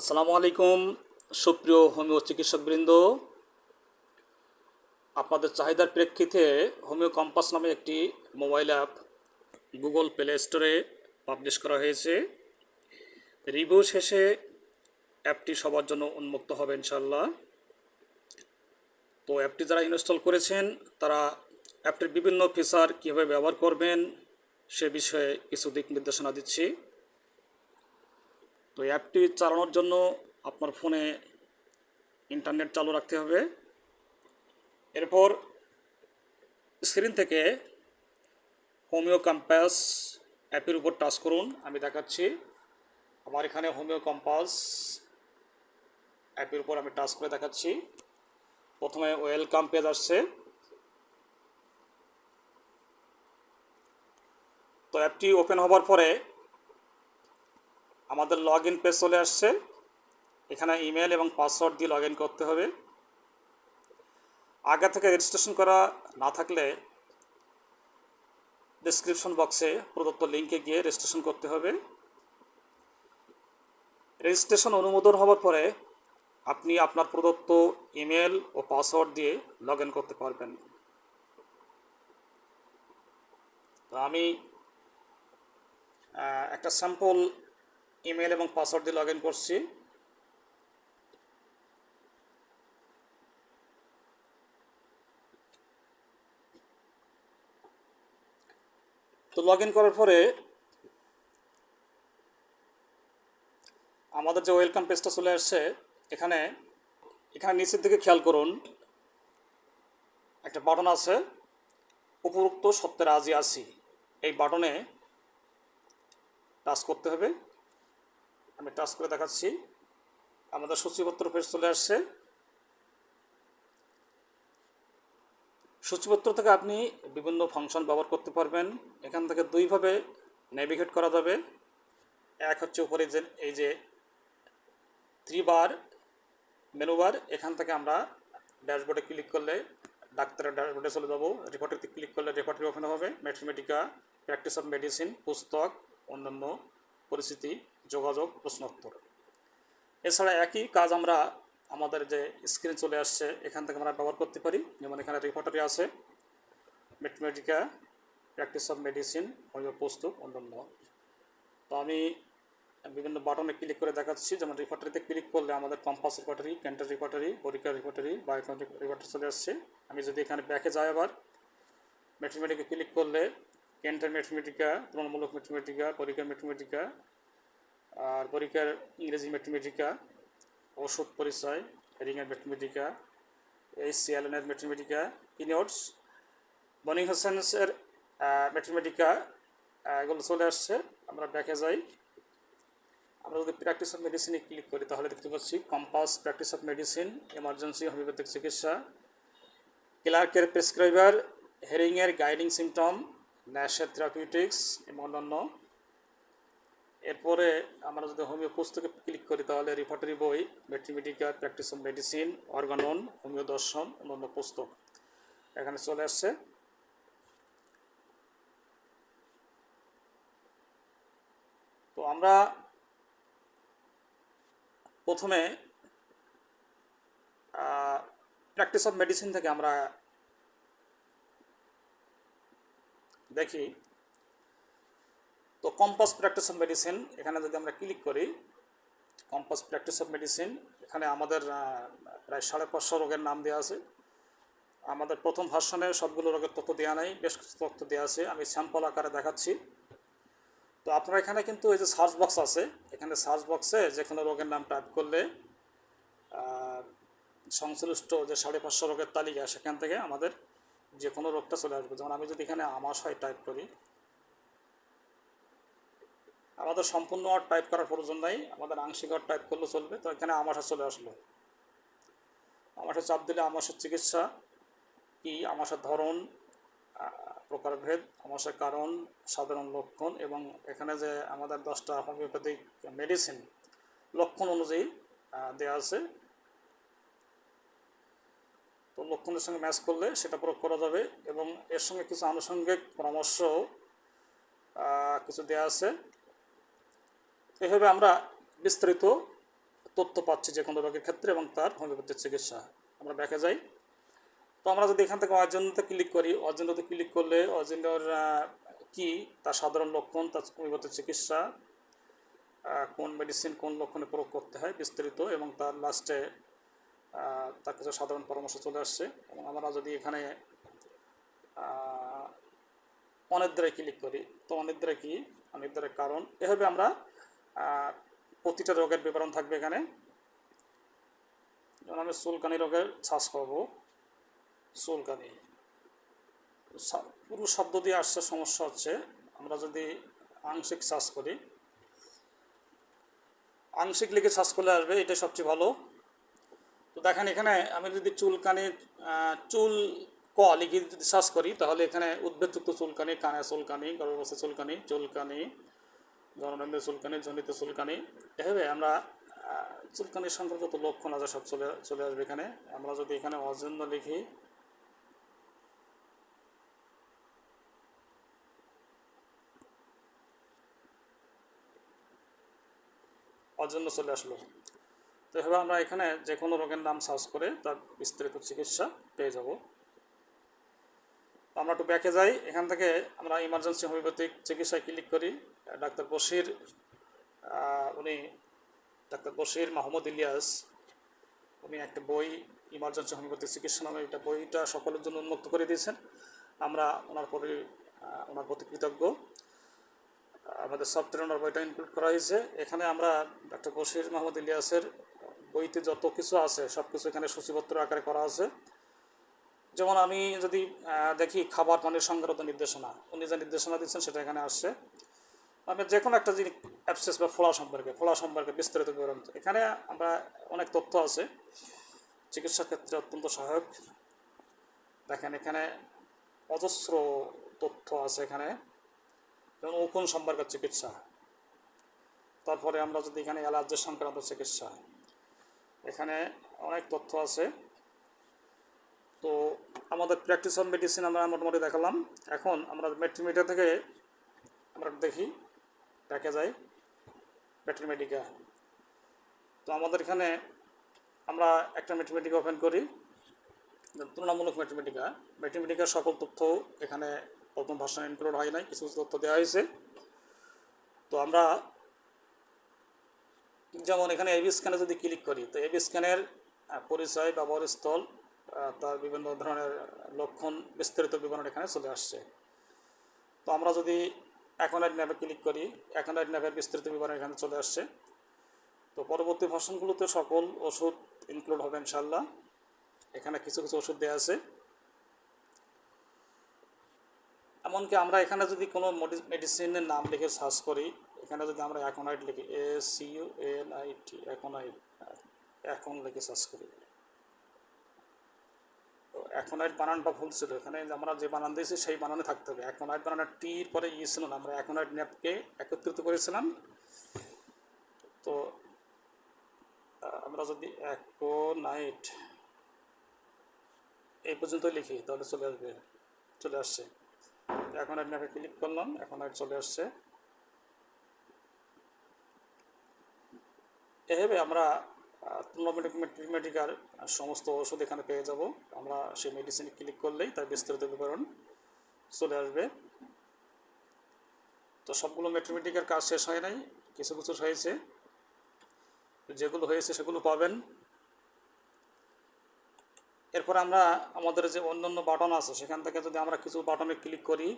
আসসালামু আলাইকুম, সুপ্রিয় হোমিও চিকিৎসকবৃন্দ আপনাদের চাহিদার প্রেক্ষিতে হোমিও কম্পাস নামে একটি মোবাইল অ্যাপ গুগল প্লে স্টোরে পাবলিশ করা হয়েছে। রিভিউ শেষে অ্যাপটি সবার জন্য উন্মুক্ত হবে ইনশাল্লাহ তো অ্যাপটি যারা ইনস্টল করেছেন, তারা অ্যাপটির বিভিন্ন ফিচার কীভাবে ব্যবহার করবেন সে বিষয়ে কিছু দিক নির্দেশনা দিচ্ছি। তো অ্যাপটি চালানোর জন্য আপনার ফোনে ইন্টারনেট চালু রাখতে হবে। এরপর স্ক্রিন থেকে হোমিও কম্পাস অ্যাপের উপর টাচ করুন, আমি দেখাচ্ছি। আমার এখানে হোমিও কম্পাস অ্যাপের উপর আমি টাচ করে দেখাচ্ছি। প্রথমে ওয়েলকাম পেজ আসছে। তো অ্যাপটি ওপেন হবার পরে আমাদের লগ ইন পেজ চলে আসছে। এখানে ইমেল এবং পাসওয়ার্ড দিয়ে লগ করতে হবে। আগে থেকে রেজিস্ট্রেশন করা না থাকলে ডিসক্রিপশন বক্সে প্রদত্ত লিঙ্কে গিয়ে রেজিস্ট্রেশন করতে হবে। রেজিস্ট্রেশন অনুমোদন হওয়ার পরে আপনি আপনার প্রদত্ত ইমেল ও পাসওয়ার্ড দিয়ে লগ করতে পারবেন। তো আমি একটা স্যাম্পল ইমেল এবং পাসওয়ার্ড দিয়ে লগ ইন করছি। তো লগ ইন করার পরে আমাদের যে ওয়েলকাম পেজটা চলে আসছে, এখানে এখানে নিচের দিকে খেয়াল করুন, একটা বাটন আছে, উপরোক্ত সত্যের আজই আছি এই বাটনে টাচ করতে হবে। আমি টাচ করে দেখাচ্ছি। আমাদের সূচিপত্র পেজ চলে আসছে। সূচিপত্র থেকে আপনি বিভিন্ন ফাংশন ব্যবহার করতে পারবেন। এখান থেকে দুইভাবে নেভিগেট করা যাবে। এক হচ্ছে উপরে যে, এই যে থ্রি ত্রিবার মেনুবার এখান থেকে আমরা ড্যাশবোর্ডে ক্লিক করলে ডাক্তারের ড্যাশবোর্ডে চলে যাব। রিপোর্টে ক্লিক করলে রিপোর্টটি ওপেন হবে। ম্যাথমেটিকা প্র্যাকটিস অফ মেডিসিন পুস্তক, অন্যান্য পরিস্থিতি, যোগাযোগ, প্রশ্নোত্তর। এছাড়া একই কাজ আমরা আমাদের যে স্ক্রিন চলে আসছে, এখান থেকে আমরা ব্যবহার করতে পারি। যেমন এখানে রিপোর্টারি আছে। Mathematica practice of medicine homeo পুস্তক অন্যান্য। তো আমি বিভিন্ন বাটনে ক্লিক করে দেখাচ্ছি। যেমন রিপোর্টারিতে ক্লিক করলে আমাদের কম্পাস রিপোর্টারি ক্যান্টার রিপোর্টারি বরিকার রিপোর্টারি বায়োকমেট্রিক রিপোর্টারি চলে আসছে। আমি যদি এখানে ব্যাকে যাই আবার ম্যাথমেটিকে ক্লিক করলে ক্যান্টার ম্যাথমেটিকা তুলনামূলক ম্যাথমেটিকা পরীক্ষার ম্যাথমেটিকা আর পরীক্ষার ইংরেজি ম্যাথমেটিকা ওষুধ পরিচয় রিংয়ের ম্যাথমেটিকা এইচ সি এলেনের ম্যাথমেটিকা কিনোটস বনি হোসেন্সের ম্যাথমেটিকা এগুলো চলে আসছে, আমরা ব্যাকে যাই। আমরা যদি প্র্যাকটিস অফ মেডিসিনে ক্লিক করি, তাহলে দেখতে পাচ্ছি compass practice of medicine emergency homeopathic চিকিৎসা ক্লার্কের প্রেসক্রাইবার হেরিংয়ের গাইডিং সিমটম ন্যাশের থেরাপিউটিক্স এবং অন্যান্য। এরপরে আমরা যদি হোমিও পুস্তকে ক্লিক করি, তাহলে রিপোর্টারি বই mathematica practice of medicine organon homeo দর্শন অন্যান্য পুস্তক এখানে চলে আসছে। তো আমরা প্রথমে প্র্যাকটিস অফ মেডিসিন থেকে আমরা দেখি। তো কম্পাস প্র্যাকটিস অফ মেডিসিন এখানে যদি আমরা ক্লিক করি কম্পাস প্র্যাকটিস অফ মেডিসিন এখানে আমাদের প্রায় সাড়ে পাঁচশো রোগের নাম দেওয়া আছে। আমাদের প্রথম ভার্সনে সবগুলো রোগের তথ্য দেওয়া নেই, বেশ কিছু তথ্য দেওয়া আছে, আমি স্যাম্পল আকারে দেখাচ্ছি। তো আপনার এখানে কিন্তু এই যে সার্চ বক্স আছে, এখানে সার্চ বক্সে যে কোনো রোগের নাম টাইপ করলে সংশ্লিষ্ট যে সাড়ে পাঁচশো রোগের তালিকা, সেখান থেকে আমাদের যে কোনো রোগটা চলে আসবে। যেমন আমি যদি এখানে আমাশয় টাইপ করি, আমাদের সম্পূর্ণ আর টাইপ করার প্রয়োজন নাই, আমাদের আংশিক আর টাইপ করলে চলবে, তো এখানে আমাশা চলে আসলো। আমাশা চাপ দিলে আমাশার চিকিৎসা, কি? আমাশার ধরন প্রকারভেদ আমাশার কারণ, সাধারণ লক্ষণ, এবং এখানে যে আমাদের দশটা হোমিওপ্যাথিক মেডিসিন লক্ষণ অনুযায়ী দেওয়া আছে। তো লক্ষণের সঙ্গে ম্যাচ করলে সেটা প্রয়োগ করা যাবে এবং এর সঙ্গে কিছু আনুষঙ্গিক পরামর্শ কিছু দেওয়া আছে। এভাবে আমরা বিস্তারিত তথ্য পাচ্ছি যে কোনো রোগের ক্ষেত্রে এবং তার হোমিওপ্যাথিক চিকিৎসা। আমরা ব্যাকে যাই। তো আমরা যদি এখান থেকে অজন্যতে ক্লিক করি অজন্যতে ক্লিক করলে অজন্যর কি? তার সাধারণ লক্ষণ, তার হোমিওপ্যাথিক চিকিৎসা কোন মেডিসিন কোন লক্ষণে প্রয়োগ করতে হয় বিস্তারিত এবং তার লাস্টে তার কাছে সাধারণ পরামর্শ চলে আসছে, এবং আমরা যদি এখানে অনিদ্রায় ক্লিক করি? তো অনিদ্রা কি? অনিদ্রার কারণ, এভাবে আমরা প্রতিটা রোগের বিবরণ থাকবে এখানে। যেমন আমি চুলকানি রোগের শ্বাস করব চুলকানি। পুরো শব্দ দিয়ে আসছে, সমস্যা হচ্ছে। আমরা যদি আংশিক শ্বাস করি, আংশিক লিখে শ্বাস করলে আসবে এটা সবচেয়ে ভালো। তো দেখেন এখানে আমি যদি চুলকানি চুল ক লিখে যদি শ্বাস করি, তাহলে এখানে উদ্ভিদযুক্ত চুলকানি, কানে চুলকানি গর্ভবস্থা চুলকানি চুলকানি, জননন্দে চুলকানি, জনিত চুলকানি, এভাবে আমরা চুলকানির সংক্রান্ত যত লক্ষণ আছে, সব চলে চলে আসবে এখানে। আমরা যদি এখানে অজন্য লিখি, অজন্য চলে আসলো। তো এভাবে আমরা এখানে যে কোনো রোগের নাম সার্চ করে তার বিস্তারিত চিকিৎসা পেয়ে যাব। আমরা একটু ব্যাকে যাই। এখান থেকে আমরা ইমার্জেন্সি হোমিওপ্যাথিক চিকিৎসায় ক্লিক করি। ডাক্তার বশির উনি ডাক্তার বশির মাহমুদ ইলিয়াস উনি একটা বই ইমার্জেন্সি হোমিওপ্যাথিক চিকিৎসা নামে একটা বইটা সকলের জন্য উন্মুক্ত করে দিয়েছেন। আমরা ওনার আহ, ওনার প্রতি কৃতজ্ঞ। আমাদের সফটওয়্যার ওনার বইটা ইনক্লুড করা হয়েছে। এখানে আমরা ডক্টর বশির মাহমুদ ইলিয়াসের বইতে যত কিছু আছে সব কিছু এখানে সূচিপত্র আকারে করা আছে। যেমন আমি যদি দেখি খাবার পানির সংক্রান্ত নির্দেশনা, উনি যে নির্দেশনা দিচ্ছেন সেটা এখানে আসছে। আমি যে কোনো একটা জিনিস অ্যাপসেস বা ফোলা সম্পর্কে ফোলা সম্পর্কে বিস্তারিত বিবরণ, এখানে আমরা অনেক তথ্য আছে। চিকিৎসা ক্ষেত্রে অত্যন্ত সহায়ক। দেখেন এখানে অজস্র তথ্য আছে এখানে। যেমন উকুন সম্পর্কের চিকিৎসা। তারপরে আমরা যদি এখানে অ্যালার্জি সংক্রান্ত চিকিৎসা এখানে অনেক তথ্য আছে। তো আমাদের প্র্যাকটিস অফ মেডিসিন আমরা মোটামুটি দেখালাম। এখন আমরা মেট্রিমিডিয়া থেকে আমরা দেখি, দেখে যাই মেট্রিমেডিকা তো আমাদের এখানে আমরা একটা মেট্রিমেটিকা ওপেন করি, তুলনামূলক ম্যাথমেটিকা ম্যাথমেটিকার সকল তথ্য এখানে প্রথম ভাষণ ইনক্লুড হয় নাই, কিছু কিছু তথ্য দেওয়া হয়েছে। তো আমরা যেমন এখানে এবি স্ক্যানে যদি ক্লিক করি, তো এবি স্ক্যানের পরিচয় ব্যবহার স্থল তার বিভিন্ন ধরনের লক্ষণ, বিস্তারিত বিবরণ এখানে চলে আসছে। তো আমরা যদি এখনের ন্যাপে ক্লিক করি এখনের ন্যাপের বিস্তারিত বিবরণ এখানে চলে আসছে। তো পরবর্তী ভাষণগুলোতে সকল ওষুধ ইনক্লুড হবে ইনশাল্লাহ এখানে কিছু কিছু ওষুধ দেওয়া আছে। এমনকি আমরা এখানে যদি কোনো মেডিসিনের নাম লিখে সার্চ করি এখানে যদি আমরা অ্যাকোনাইট লিখি A C U N I T aconite এখন লিখে সার্চ করি। তো অ্যাকোনাইট বানানটা ভুল ছিল, এখানে আমরা যে বানান দিয়েছি সেই বানানে থাকতে হবে। অ্যাকোনাইট বানানের টির পরে ই ছিল না, আমরা অ্যাকোনাইট ন্যাপকে একত্রিত করেছিলাম। তো, আমরা যদি অ্যাকোনাইট এই পর্যন্ত লিখি, তাহলে চলে আসবে, চলে আসছে। এখন ম্যাপে ক্লিক করলাম এখন আর চলে আসছে। এভাবে আমরা মেডিকার সমস্ত ওষুধ এখানে পেয়ে যাব। আমরা সেই মেডিসিন ক্লিক করলেই তার বিস্তারিত বিবরণ চলে আসবে। তো সবগুলো মেট্রোমেটিকের কাজ শেষ হয় নাই, কিছু কিছু হয়েছে। যেগুলো হয়েছে সেগুলো পাবেন। এরপর আমরা আমাদের যে অন্যান্য বাটন আছে, সেখান থেকে যদি আমরা কিছু বাটনে ক্লিক করি,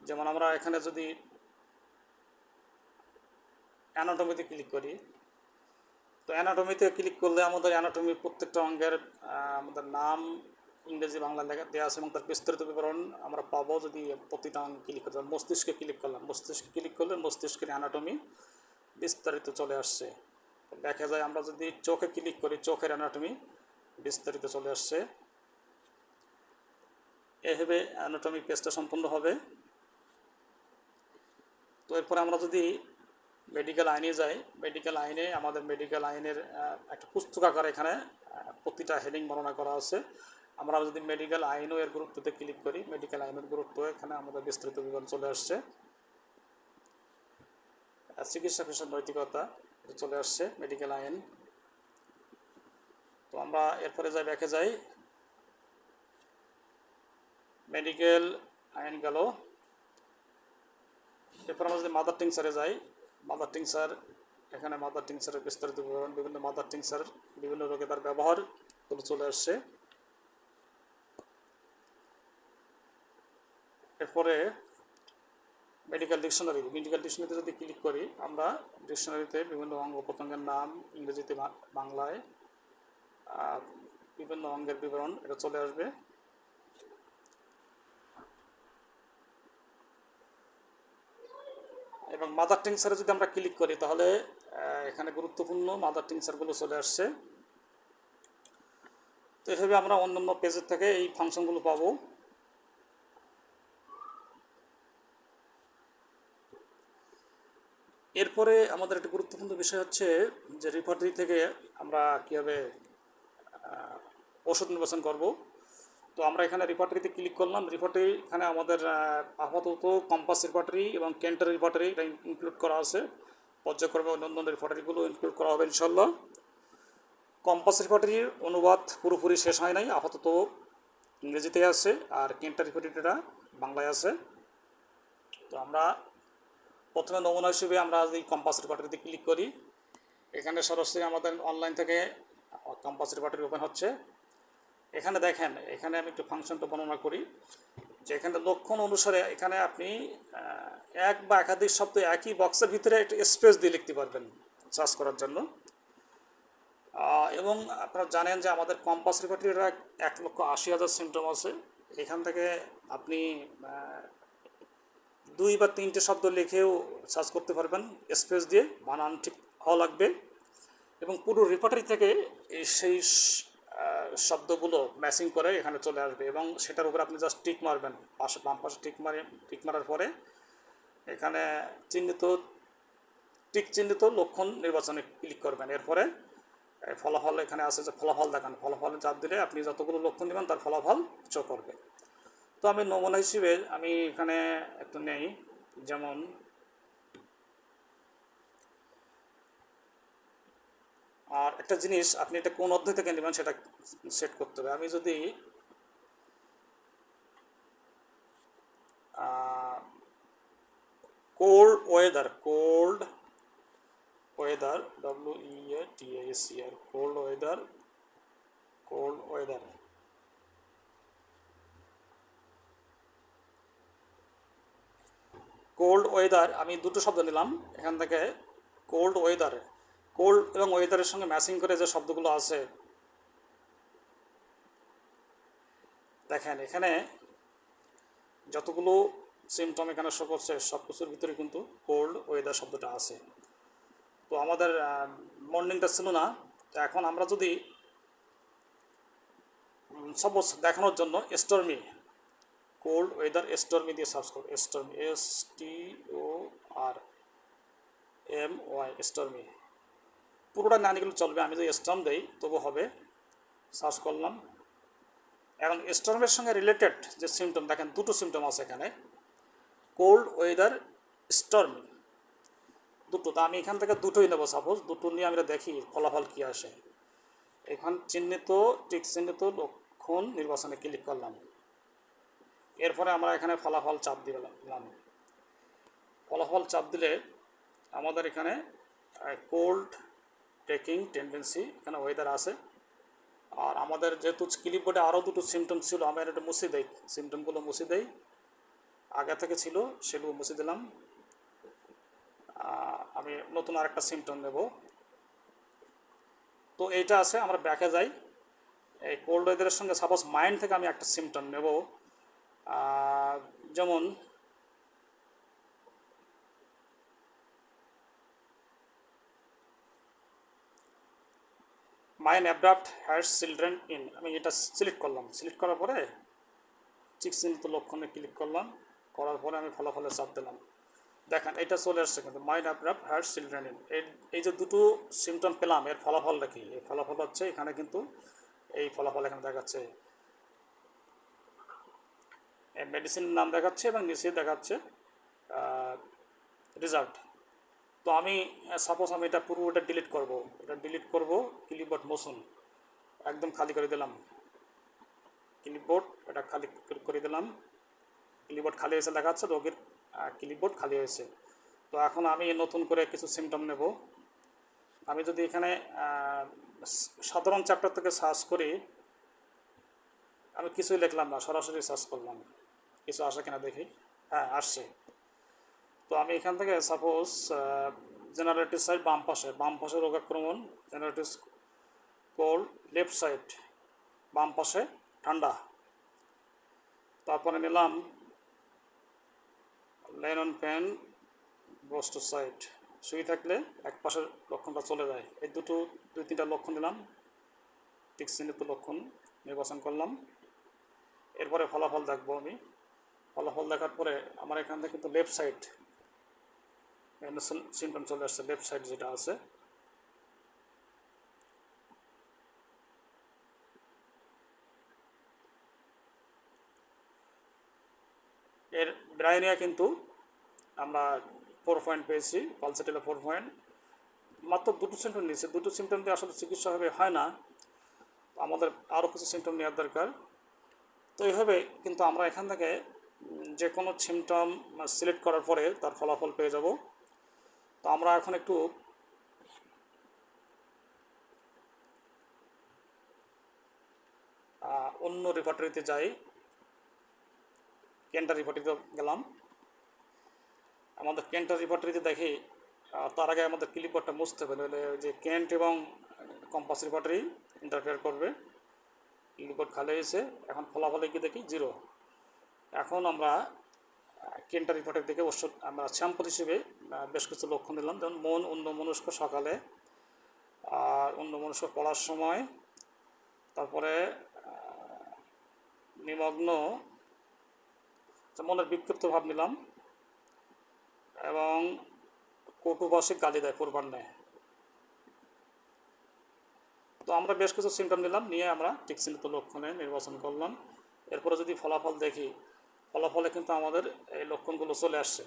যেমন আমরা এখানে যদি অ্যানাটমিতে ক্লিক করি তো অ্যানাটমিতে ক্লিক করলে আমাদের অ্যানাটমি প্রত্যেকটা অঙ্গের আমাদের নাম ইংরেজি বাংলা লেখা দেওয়া আছে এবং তার বিস্তারিত বিবরণ আমরা পাবো যদি প্রতিটা অঙ্গে ক্লিক করতে মস্তিষ্কে ক্লিক করলাম। মস্তিষ্কে ক্লিক করলে মস্তিষ্কের অ্যানাটমি বিস্তারিত চলে আসছে। দেখা যায় আমরা যদি চোখে ক্লিক করি, চোখের অ্যানাটমি বিস্তারিত চলে আসছে। এভাবে অ্যানাটমি পেজটা সম্পূর্ণ হবে। তো এরপরে আমরা যদি মেডিকেল আইনে যাই মেডিকেল আইনে, আমাদের মেডিকেল আইনের একটা পুস্তক আকার এখানে প্রতিটা হেডিং বর্ণনা করা আছে। আমরা যদি মেডিকেল আইনও এর গুরুত্বতে ক্লিক করি মেডিকেল আইনের গুরুত্ব এখানে আমাদের বিস্তৃত বিবরণ চলে আসছে। চিকিৎসা পেশার নৈতিকতা চলে আসছে মেডিকেল আইন। তো আমরা এরপরে যাই, ব্যাকে যাই। মেডিকেল আইন গেল। এরপর আমরা যদি মাদার টিংসারে যাই মাদার টিংসার এখানে মাদার টিংসারের বিস্তারিত বিবরণ, বিভিন্ন মাদার টিংসার বিভিন্ন রোগে তার ব্যবহার চলে আসছে। এরপরে মেডিকেল ডিকশনারি মেডিকেল ডিকশনারিতে যদি ক্লিক করি, আমরা ডিকশনারিতে বিভিন্ন অঙ্গ প্রত্যঙ্গের নাম, ইংরেজিতে বাংলায় বিভিন্ন অঙ্গের বিবরণ, এটা চলে আসবে। এবং মাদার টিংসারে যদি আমরা ক্লিক করি, তাহলে এখানে গুরুত্বপূর্ণ মাদার টিংসারগুলো চলে আসছে। তো এভাবে আমরা অন্যান্য পেজের থেকে এই ফাংশনগুলো পাবো। এরপরে আমাদের একটা গুরুত্বপূর্ণ বিষয় হচ্ছে যে রিপার্টারি থেকে আমরা কীভাবে ওষুধ নির্বাচন করব। তো আমরা এখানে রিপার্টারিতে ক্লিক করলাম। রিপার্টারি এখানে আমাদের আপাতত কম্পাস রিপার্টারি এবং কেন্টার রিপার্টারি এটা ইনক্লুড করা আছে। পর্যায়ক্রমে অন্যান্য রিপার্টারিগুলো ইনক্লুড করা হবে ইনশাল্লাহ কম্পাস রিপার্টারির অনুবাদ পুরোপুরি শেষ হয় নাই, আপাতত ইংরেজিতে আছে আর কেন্টার রিপার্টারিটা বাংলায় আছে। তো আমরা প্রথমে নমুনা হিসেবে আমরা এই কম্পাস রিপার্টারিতে ক্লিক করি। এখানে সরাসরি আমাদের অনলাইন থেকে কম্পাস রিপার্টারি ওপেন হচ্ছে। এখানে দেখেন, এখানে আমি একটু ফাংশনটা বর্ণনা করি, যে এখানে লক্ষণ অনুসারে এখানে আপনি এক বা একাধিক শব্দ একই বক্সের ভিতরে একটা স্পেস দিয়ে লিখতে পারবেন সার্চ করার জন্য। এবং আপনারা জানেন যে আমাদের কম্পাস রিপার্টারির এক লক্ষ আশি হাজার সিমটম আছে। এখান থেকে আপনি দুই বা তিনটে শব্দ লিখেও সার্চ করতে পারবেন স্পেস দিয়ে বানান ঠিক হওয়া লাগবে। এবং পুরো রিপার্টারি থেকে সেই শব্দগুলো ম্যাচিং করে এখানে চলে আসবে এবং সেটার উপর আপনি জাস্ট টিক মারবেন। পাশে, বাম পাশে টিক মারে টিক মারার পরে এখানে চিহ্নিত টিক চিহ্নিত লক্ষণ নির্বাচনে ক্লিক করবেন। এরপরে ফলাফল এখানে আছে যে ফলাফল দেখান। ফলাফলে চাপ দিলে আপনি যতগুলো লক্ষণ দেবেন তার ফলাফল চো করবে। তো আমি নমুনা হিসেবে আমি এখানে একটু নেই, যেমন আর একটা জিনিস আপনি এটা কোন অধ্যায় থেকে নেবেন সেটা সেট করতে হবে। আমি যদি cold weather cold weather W E A T S C R cold weather cold weather cold weather আমি দুটো শব্দ নিলাম। এখান থেকে কোল্ড ওয়েদার কোল্ড এবং ওয়েদারের সঙ্গে ম্যাচিং করে যে শব্দগুলো আছে। দেখেন, এখানে যতগুলো সিমটম এখানে শো করছে সব কিছুর ভিতরে কিন্তু কোল্ড ওয়েদার শব্দটা আছে। তো আমাদের মর্নিংটা ছিল না। তো এখন আমরা যদি সাপোজ দেখানোর জন্য স্টর্মি কোল্ড ওয়েদার স্টর্মি দিয়ে সার্চ করো। Stormy S T O R M Y stormy পুরোটা না নিগুলো চলবে, আমি যদি স্টর্ম দেই তবু হবে। সার্চ করলাম। এখন স্টর্মের সঙ্গে রিলেটেড যে সিমটম দেখেন দুটো সিমটম আছে এখানে। কোল্ড ওয়েদার স্টর্ম দুটো, তা আমি এখান থেকে দুটোই নেব সাপোজ দুটো নিয়ে আমরা দেখি ফলাফল কী আসে। এখান চিহ্নিত টিক চিহ্নিত লক্ষণ নির্বাচনে ক্লিক করলাম। এরপরে আমরা এখানে ফলাফল চাপ দিলাম। ফলাফল চাপ দিলে আমাদের এখানে কোল্ড টেকিং টেন্ডেন্সি এখানে ওয়েদার আছে। আর আমাদের যেহেতু ক্লিপবোর্ডে আরও দুটো সিমটম ছিল, আমি এটা মুছে দেই। সিমটমগুলো মুছে দেই। আগে থেকে ছিল, সেগুলো মুছে দিলাম। আমি নতুন আরেকটা সিমটম নেব। তো এইটা আছে, আমরা ব্যাকে যাই। এই কোল্ড ওয়েদারের সঙ্গে সাপোজ মাইন্ড থেকে আমি একটা সিমটম নেব। যেমন mine abrupt has children in আমি এটা সিলেক্ট করলাম। সিলেক্ট করার পরে ঠিক চিহ্নিত লক্ষণে ক্লিক করলাম। করার পরে আমি ফলাফলে চাপ দিলাম। দেখেন, এটা চলে আসছে কিন্তু mine abrupt has children in এই যে দুটো সিমটম পেলাম, এর ফলাফলটা কি? এই ফলাফল হচ্ছে এখানে কিন্তু এই ফলাফল এখানে দেখাচ্ছে। মেডিসিনের নাম দেখাচ্ছে এবং নিচে দেখাচ্ছে রেজাল্ট তো আমি সাপোজ আমি এটা পুরো এটা ডিলিট করব। এটা ডিলিট করব ক্লিপবোর্ড মোশন একদম খালি করে দিলাম। ক্লিপবোর্ড এটা খালি করে- দিলাম। ক্লিপবোর্ড খালি হয়েছে লেখা রোগীর ক্লিপবোর্ড খালি হয়েছে। তো এখন আমি নতুন করে কিছু সিমটম নেব। আমি যদি এখানে সাধারণ চ্যাপ্টার থেকে সার্চ করি, আমি কিছুই লিখলাম না, সরাসরি সার্চ করলাম। কিছু আসে কিনা দেখি? হ্যাঁ আসছে। তো আমি এখান থেকে সাপোজ জেনারেটিভ সাইড বাম পাশে বাম পাশে রোগ আক্রমণ জেনারেটিভ কোল্ড লেফট সাইড বাম পাশে ঠান্ডা। তারপরে নিলাম লাইনন পেন সাইড শুয়ে থাকলে এক পাশের লক্ষণটা চলে যায়। এই দুটো, দুই তিনটা লক্ষণ নিলাম। ঠিক চিহ্নিত লক্ষণ নির্বাচন করলাম। এরপরে ফলাফল দেখব আমি। ফলাফল দেখার পরে আমার এখান থেকে কিন্তু লেফট সাইড সিমটম চলে আসছে সাইড যেটা আছে। এর ব্রাইনিয়া কিন্তু আমরা ফোর পয়েন্ট পেয়েছি পালসেটেলে ফোর পয়েন্ট মাত্র দুটো সিমটম নিয়েছে। দুটো সিমটম দিয়ে আসলে চিকিৎসা হবে, হয় না। আমাদের আরও কিছু সিমটম নেওয়ার দরকার। তো এইভাবে কিন্তু আমরা এখান থেকে যে কোনো সিমটম সিলেক্ট করার পরে তার ফলাফল পেয়ে যাব। তো আমরা এখন একটু অন্য রিপার্টারিতে যাই। কেন্টার রিপার্টারিতে গেলাম। আমাদের কেন্টার রিপার্টারিতে দেখি তার আগে আমাদের ক্লিপবোর্ডটা মুছতে হবে, নইলে যে কেন্ট এবং কম্পাস রিপার্টারি ইন্টারফেয়ার করবে। ক্লিপবোর্ড খালি হয়েছে, এখন ফলাফলে গিয়ে দেখি জিরো এখন আমরা কেন্টার রিপোর্টের দিকে অবশ্য আমরা স্যাম্পল হিসেবে বেশ কিছু লক্ষ্য নিলাম যেমন মন অন্য মনস্ক সকালে, আর অন্য মনস্ক পড়ার সময়, তারপরে নিমগ্ন মনের বিক্ষিপ্ত ভাব নিলাম, এবং কটুবাসিক গালি দেয় পূর্বাহ্নে তো আমরা বেশ কিছু সিমটম নিলাম, নিয়ে আমরা ঠিক চিহ্নিত লক্ষণে নির্বাচন করলাম। এরপরে যদি ফলাফল দেখি ফলাফলে কিন্তু আমাদের এই লক্ষণগুলো চলে আসছে।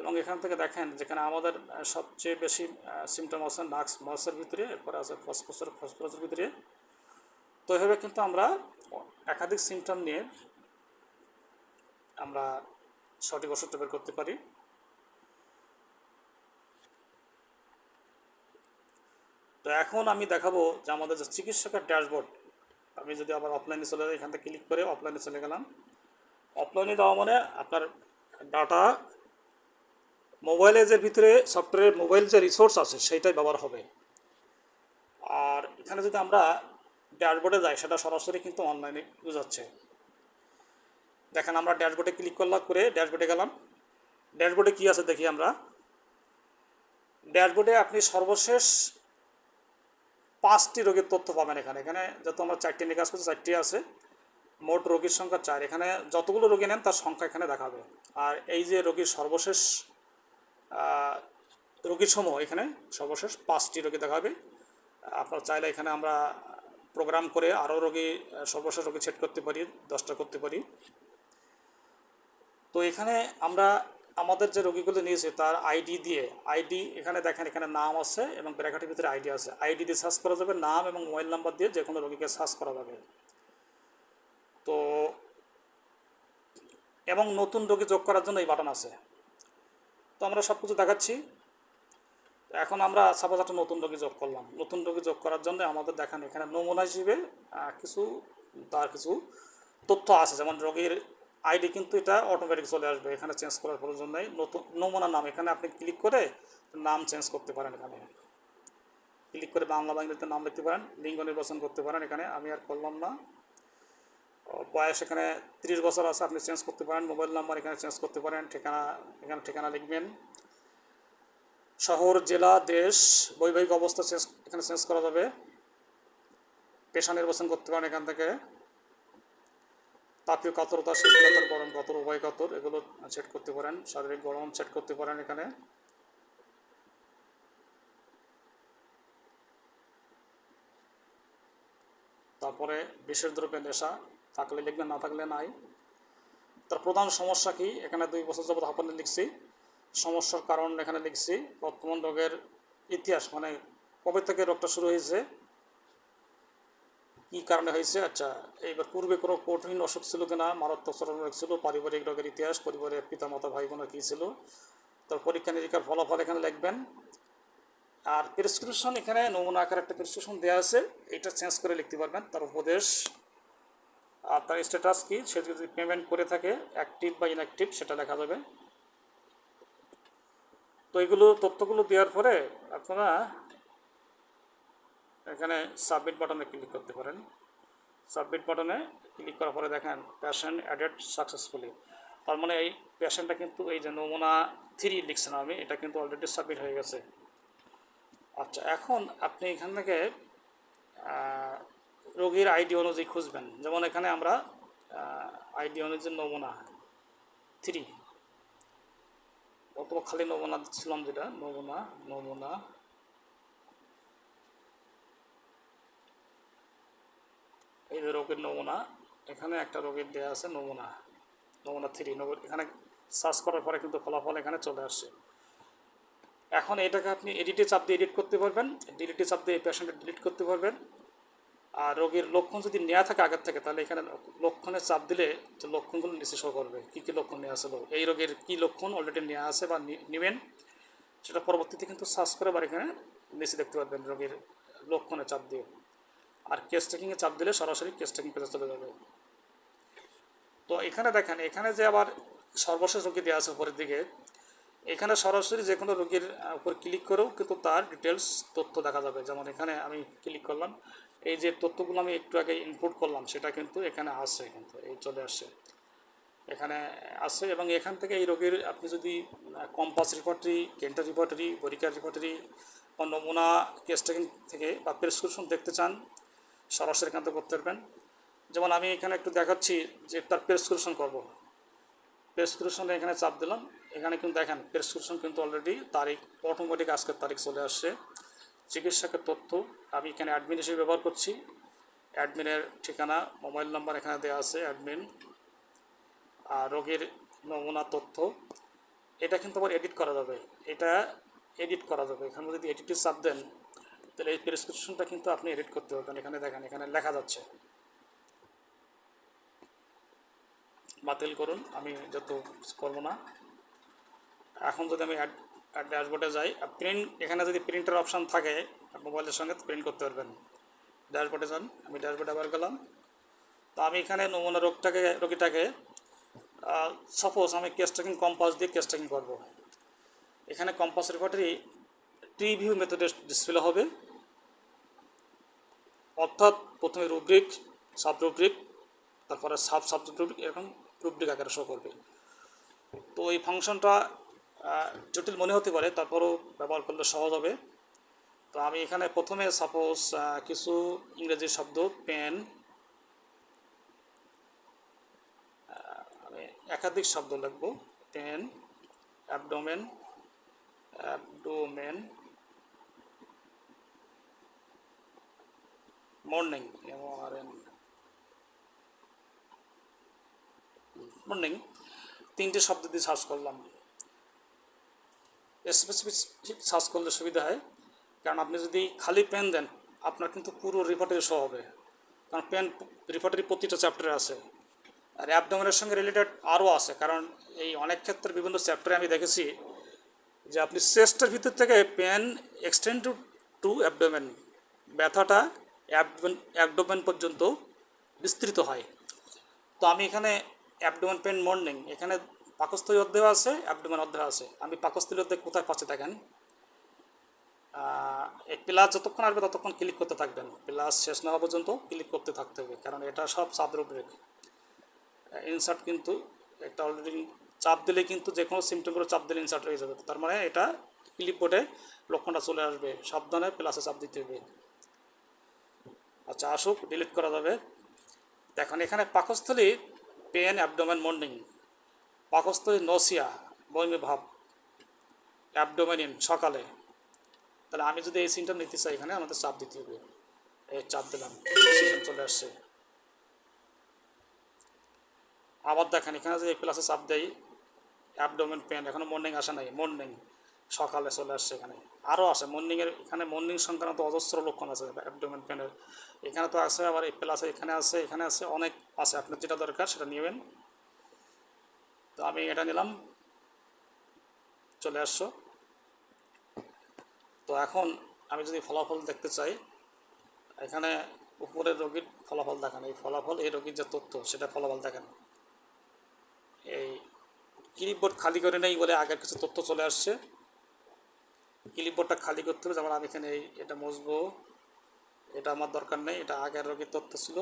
এবং এখান থেকে দেখেন যেখানে আমাদের সবচেয়ে বেশি সিমটম আছে নাক্স মাসের ভিতরে, এরপরে আছে ফসফসের ফসফরাসের ভিতরে। তো এভাবে কিন্তু আমরা একাধিক সিমটম নিয়ে আমরা সঠিক ওষুধটা বের করতে পারি। তো এখন আমি দেখাবো যে আমাদের যে চিকিৎসকের ড্যাশবোর্ড, আমি যদি আবার অফলাইনে চলে যাই, এখান থেকে ক্লিক করে অফলাইনে চলে গেলাম। অফলাইনে দেওয়া মানে আপনার ডাটা মোবাইলের ভিতরে সফটওয়্যারের মোবাইল যে রিসোর্স আছে সেইটাই ব্যবহার হবে। আর এখানে যদি আমরা ড্যাশবোর্ডে যাই, সেটা সরাসরি কিন্তু অনলাইনে ইউজ হচ্ছে। দেখেন আমরা ড্যাশবোর্ডে ক্লিক করলাম, করে ড্যাশবোর্ডে গেলাম। ড্যাশবোর্ডে কী আছে দেখি আমরা। ড্যাশবোর্ডে আপনি সর্বশেষ পাঁচটি রোগের তথ্য পাবেন এখানে। এখানে যত আমরা চারটি নিয়ে কাজ করছি, চারটি আছে। মোট রোগীর সংখ্যা চার। এখানে যতগুলো রোগী নেন, তার সংখ্যা এখানে দেখাবে আর এই যে রোগীর সর্বশেষ রোগীর সমূহ এখানে সর্বশেষ পাঁচটি রোগী দেখাবে আপনারা চাইলে এখানে আমরা প্রোগ্রাম করে আরও রোগী সর্বশেষ রোগী সেট করতে পারি, দশটা করতে পারি। তো এখানে আমরা আমাদের যে রোগীগুলো নিয়েছি, তার আইডি দিয়ে, আইডি এখানে দেখেন, এখানে নাম আছে এবং ব্র্যাকেটের ভিতরে আইডি আছে। আইডি দিয়ে সার্চ করা যাবে, নাম এবং মোবাইল নাম্বার দিয়ে যে কোনো রোগীকে সার্চ করা যাবে। তো এবং নতুন রোগী যোগ করার জন্য এই বাটন আছে। তো আমরা সব কিছু দেখাচ্ছি এখন আমরা সাপোজ একটা নতুন রোগী যোগ করলাম। নতুন রোগী যোগ করার জন্য আমাদের দেখান এখানে নমুনা হিসেবে কিছু, তার কিছু তথ্য আছে। যেমন রোগীর আইডি কিন্তু এটা অটোমেটিক চলে আসবে। এখানে চেঞ্জ করার প্রয়োজন নেই। নতুন নমুনা নাম। এখানে আপনি ক্লিক করে নাম চেঞ্জ করতে পারেন এখানে। ক্লিক করে বাংলা বাংলাতে নাম লিখতে পারেন। লিঙ্গ নির্বাচন করতে পারেন এখানে। আমি আর করলাম না। বয়স এখানে তিরিশ বছর আছে, আপনি চেঞ্জ করতে পারেন মোবাইল নাম্বার এখানে চেঞ্জ করতে পারেন, ঠিকানা, এখানে ঠিকানা লিখবেন। শহর, জেলা, দেশ, বৈবাহিক অবস্থা চেঞ্জ এখানে চেঞ্জ করা যাবে। পেশা নির্বাচন করতে পারেন এখান থেকে। তাপীয় কাতরতা শীত কাতর, গরম কাতর, উভয় কাতর, এগুলো সেট করতে পারেন। শারীরিক গরম সেট করতে পারেন এখানে। তারপরে বিশেষ দ্রব্যে নেশা। থাকলে লিখবেন, না থাকলে নাই। তার প্রধান সমস্যা কি? এখানে দুই বছর যাবত হাঁপানি লিখছি। সমস্যার কারণ এখানে লিখছি। বর্তমান রোগের ইতিহাস মানে কবে থেকে রোগটা শুরু হয়েছে, কি কারণে হয়েছে? আচ্ছা এইবার পূর্বে কোনো কঠিন অসুখ ছিল কিনা, মারাত্মক চরম রোগ ছিল, পারিবারিক রোগের ইতিহাস, পরিবারের পিতামাতা ভাই বোনের কী ছিল, তার পরীক্ষা নিরীক্ষার ফলাফল এখানে লিখবেন। আর প্রেসক্রিপশন এখানে নমুনা আকার একটা প্রেসক্রিপশন দেওয়া আছে, এটা চেঞ্জ করে লিখতে পারবেন, তার উপদেশ আর তার স্ট্যাটাস কি? সে যদি পেমেন্ট করে থাকে অ্যাক্টিভ বা ইনঅ্যাক্টিভ সেটা লেখা যাবে। তো এগুলো তথ্যগুলো দেওয়ার পরে আপনারা এখানে সাবমিট বাটনে ক্লিক করতে পারেন। সাবমিট বাটনে ক্লিক করার পরে দেখেন প্যাশন অ্যাডেড সাকসেসফুলি তার মানে এই প্যাশনটা কিন্তু এই যে নমুনা থ্রি লিখছেন আমি, এটা কিন্তু অলরেডি সাবমিট হয়ে গেছে। আচ্ছা এখন আপনি এখান থেকে রোগীর আইডি অনুযায়ী খুঁজবেন। যেমন এখানে আমরা আইডি অনুযায়ী নমুনা থ্রি অথবা খালি নমুনা দিচ্ছিলাম যেটা, নমুনা নমুনা। এই যে রোগের নমুনা, এখানে একটা রোগের দেওয়া আছে নমুনা নমুনা থ্রি নমুনা এখানে সার্চ করার পরে কিন্তু ফলাফল এখানে চলে আসছে। এখন এটাকে আপনি এডিটে চাপ দিয়ে এডিট করতে পারবেন। ডিলিটে চাপ দিয়ে পেশেন্টে ডিলিট করতে পারবেন। আর রোগীর লক্ষণ যদি নেওয়া থাকে, আগের থেকে, তাহলে এখানে লক্ষণে চাপ দিলে যে লক্ষণগুলো নিচে করবে। কী কী লক্ষণ নেওয়া ছিল এই রোগের কী লক্ষণ অলরেডি নেওয়া আছে বা নেবেন, সেটা পরবর্তীতে কিন্তু সার্চ করে আবার এখানে নিচে দেখতে পারবেন রোগীর লক্ষণে চাপ দিয়ে। আর কেস টেকিংয়ে চাপ দিলে সরাসরি কেস টেকিং পেজে চলে যাবে। তো এখানে দেখেন, এখানে যে আবার সর্বশেষ রোগী দেওয়া আছে উপরের দিকে, এখানে সরাসরি যে কোনো রোগীর উপর ক্লিক করেও কিন্তু তার ডিটেলস তথ্য দেখা যাবে। যেমন এখানে আমি ক্লিক করলাম এই যে তথ্যগুলো আমি একটু আগে ইনপুট করলাম, সেটা কিন্তু এখানে আসছে কিন্তু, এই চলে আসছে। এখানে আছে এবং এখান থেকে এই রোগীর আপনি যদি কম্পাস রিপোর্টারি, কেন্টার রিপোর্টারি পরীক্ষার রিপোর্টারি বা নমুনা কেস টেকিং থেকে বা প্রেসক্রিপশন দেখতে চান, সরাসরি এখান থেকে করতে পারবেন। যেমন আমি এখানে একটু দেখাচ্ছি যে তার প্রেসক্রিপশন করব। প্রেসক্রিপশনে এখানে চাপ দিলাম, এখানে কিন্তু দেখেন প্রেসক্রিপশন কিন্তু অলরেডি তারিখ অটোমেটিক আজকের তারিখ চলে আসছে। চিকিৎসকের তথ্য আমি এখানে অ্যাডমিন হিসেবে ব্যবহার করছি। অ্যাডমিনের ঠিকানা মোবাইল নাম্বার এখানে দেওয়া আছে অ্যাডমিন আর রোগীর নমুনা তথ্য। এটা কিন্তু আবার এডিট করা যাবে। এটা এডিট করা যাবে। এখানে যদি এডিটে চাপ দেন, তাহলে এই প্রেসক্রিপশনটা কিন্তু আপনি এডিট করতে পারবেন। এখানে দেখেন, এখানে লেখা যাচ্ছে। বাতিল করুন। আমি যত করব না। এখন যদি আমি অ্যাড ড্যাশবোর্ডে যাই, আর প্রিন্ট, এখানে যদি প্রিন্টের অপশান থাকে মোবাইলের সঙ্গে প্রিন্ট করতে পারবেন। ড্যাশবোর্ডে যান, আমি ড্যাশবোর্ডে আবার গেলাম। তো আমি এখানে নমুনা রোগটাকে, রোগীটাকে সাপোজ আমি কেস ট্রেকিং কম্পাস দিয়ে কেস ট্রেকিং করব। এখানে কম্পাস রিপোর্টারি প্রিভিউ মেথডে ডিসপ্লে হবে। অর্থাৎ প্রথমে রুব্রিক সাব রুব্রিক তারপরে সাব সাব রুব্রিক, এরকম রুব্রিক আকারে শো করবে। তো এই ফাংশনটা জটিল মনে হতে পারে, তারপরও ব্যবহার করলে সহজ হবে। তো আমি এখানে প্রথমে সাপোজ কিছু ইংরেজি শব্দ পেন আমি একাধিক শব্দ লিখব। Pain abdomen abdomen morning M R N morning তিনটে শব্দ দিয়ে সার্চ করলাম। স্পেসিফিক সার্চ করলে সুবিধা হয়। কারণ আপনি যদি খালি পেন দেন, আপনার কিন্তু পুরো রিপোর্টারি শো হবে। কারণ পেন রিপোর্টারি প্রতিটা চ্যাপ্টারে আছে। আর অ্যাবডোমেনের সঙ্গে রিলেটেড আরও আছে। কারণ এই অনেক ক্ষেত্রে বিভিন্ন চ্যাপ্টারে আমি দেখেছি যে আপনি চেস্টের ভিতর থেকে পেন এক্সটেন্ড টু টু ব্যথাটা অ্যাবডোমেন অ্যাবডোমেন পর্যন্ত বিস্তৃত হয়। তো আমি এখানে অ্যাবডোমেন পেন মর্নিং এখানে পাকস্থলী অধ্যায় আছে অ্যাবডোমেন অধ্যায় আছে। আমি পাকস্থলী অধ্যায় কোথায় পাচ্ছি দেখেন। প্লাস যতক্ষণ আসবে ততক্ষণ ক্লিক করতে থাকবেন। প্লাস শেষ না হওয়া পর্যন্ত ক্লিক করতে থাকতে হবে, কারণ এটা সব সাবরুব্রিক ইনসার্ট কিন্তু একটা অলরেডি চাপ দিলে কিন্তু যে কোনো সিমটমগুলো চাপ দিলে ইনসার্ট হয়ে যাবে। তার মানে এটা ক্লিপ বোর্ডে লক্ষণটা চলে আসবে। সাবধানে প্লাসে চাপ দিতে হবে। আচ্ছা আসুক ডিলিট করা যাবে। দেখুন, এখানে পাকস্থলী পেন অ্যাবডোমেন মর্নিং পাকস্থলী নসিয়া, বমি ভাব, অ্যাবডোমেনিন সকালে। তাহলে আমি যদি এই সিমটম নিতে চাই এখানে, আমাদের চাপ দিতে হবে। এই চাপ দিলাম চলে আসছে। আবার দেখেন, এখানে যে প্লাসে চাপ দেয় অ্যাবডোমেন পেন এখনও মর্নিং আসে নাই মর্নিং সকালে চলে আসছে এখানে। আরও আছে মর্নিংয়ের এখানে মর্নিং সংক্রান্ত অজস্র লক্ষণ আছে, অ্যাবডোমেন পেনের এখানে তো আছে, আবার এপেল আছে এখানে আছে এখানে আছে, অনেক আছে। আপনার যেটা দরকার সেটা নেবেন। তো আমি এটা নিলাম। চলে আসছো। তো এখন আমি যদি ফলাফল দেখতে চাই, এখানে উপরের রোগীর ফলাফল দেখান। এই ফলাফল, এই রোগীর যে তথ্য, সেটা ফলাফল দেখেন। এই ক্লিপবোর্ড খালি করে নেই বলে আগের কিছু তথ্য চলে আসছে। ক্লিপবোর্ডটা খালি করতে হবে, যেমন আমি এখানে এই, এটা মুছবো এটা আমার দরকার নেই, এটা আগের রোগীর তথ্য ছিল।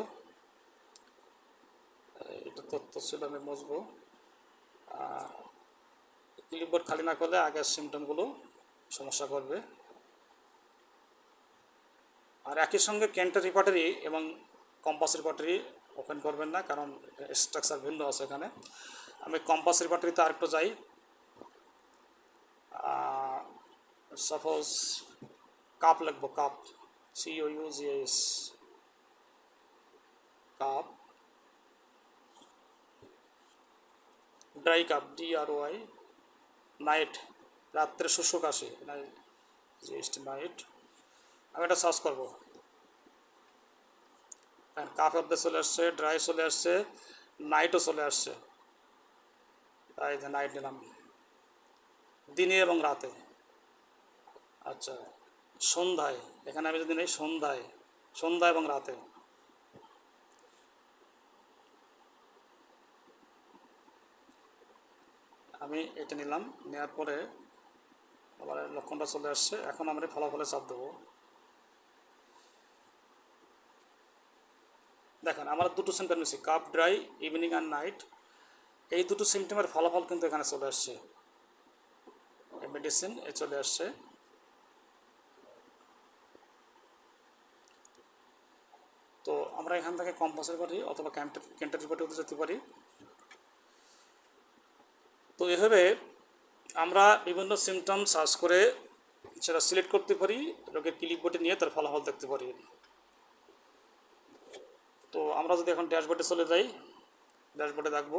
এটা তথ্য ছিল, আমি মুছবো ক্লিপবোর্ড খালি না করলে আগের সিমটমগুলো সমস্যা করবে। আর একই সঙ্গে ক্যান্টার রিপার্টারি এবং কম্পাস রিপার্টারি ওপেন করবেন না, কারণ স্ট্রাকচার ভিন্ন আছে এখানে। আমি কম্পাস রিপার্টারিতে আরেকটু যাই। সাপোজ কাপ লাগবো cough C U cough dry cough D R Y night রাত্রে শুষ্ক আসে জিএসটি নাইট আমি এটা সার্চ করব। কাপ অব্দে চলে আসছে ড্রাই চলে আসছে নাইটও চলে আসছে। তাই নাইট নিলাম। দিনে এবং রাতে। আচ্ছা সন্ধ্যায়, এখানে আমি যদি নেই, সন্ধ্যায় সন্ধ্যা এবং রাতে। আমি এটা নিলাম নেওয়ার পরে আবার লক্ষণটা চলে আসছে। এখন আমরা ফলাফলে চাপ দেবো। দেখেন, আমার দুটো সিমটম নিচ্ছি cough dry evening and night এই দুটো সিমটমের ফলাফল কিন্তু এখানে চলে আসছে। মেডিসিন এ চলে আসছে। তো আমরা এখান থেকে কম্পাসের পারি অথবা ক্যান্টার ক্যান্টার রিপোর্টে যেতে পারি। তো এভাবে আমরা বিভিন্ন সিমটম সার্চ করে সেটা সিলেক্ট করতে পারি, রোগের ক্লিক বোর্ডে নিয়ে তার ফলাফল দেখতে পারি। তো আমরা যদি এখন ড্যাশবোর্ডে চলে যাই ড্যাশবোর্ডে দেখব।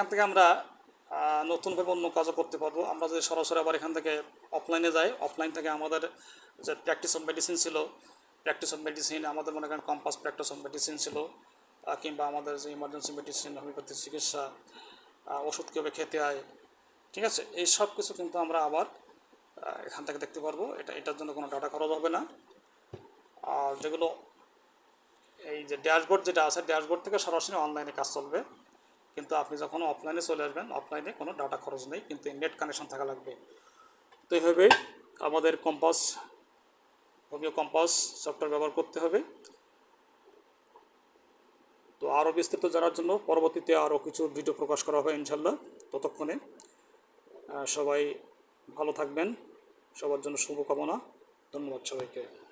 এখান থেকে আমরা নতুনভাবে অন্য কাজও করতে পারব। আমরা যদি সরাসরি আবার এখান থেকে অফলাইনে যাই অফলাইন থেকে আমাদের যে প্র্যাকটিস অফ মেডিসিন ছিল প্র্যাকটিস অফ মেডিসিন আমাদের মনে করেন কম্পাস প্র্যাকটিস অফ মেডিসিন ছিল কিংবা আমাদের যে ইমার্জেন্সি মেডিসিন হোমিওপ্যাথি চিকিৎসা ওষুধ কীভাবে খেতে হয়, ঠিক আছে? এই সব কিছু কিন্তু আমরা আবার এখান থেকে দেখতে পারব। এটা, এটার জন্য কোনো ডাটা খরচ হবে না। আর যেগুলো, এই যে ড্যাশবোর্ড যেটা আছে ড্যাশবোর্ড থেকে সরাসরি অনলাইনে কাজ চলবে। কিন্তু আপনি যখন অফলাইনে চলে আসবেন অফলাইনে কোনো ডাটা খরচ নেই, কিন্তু নেট কানেকশন থাকা লাগবে। তো এইভাবে আমাদের কম্পাস হোমিও কম্পাস সফটওয়্যার ব্যবহার করতে হবে। তো আরও বিস্তারিত জানার জন্য পরবর্তীতে আরও কিছু ভিডিও প্রকাশ করা হবে ইনশাল্লাহ ততক্ষণে সবাই ভালো থাকবেন। সবার জন্য শুভকামনা। ধন্যবাদ সবাইকে।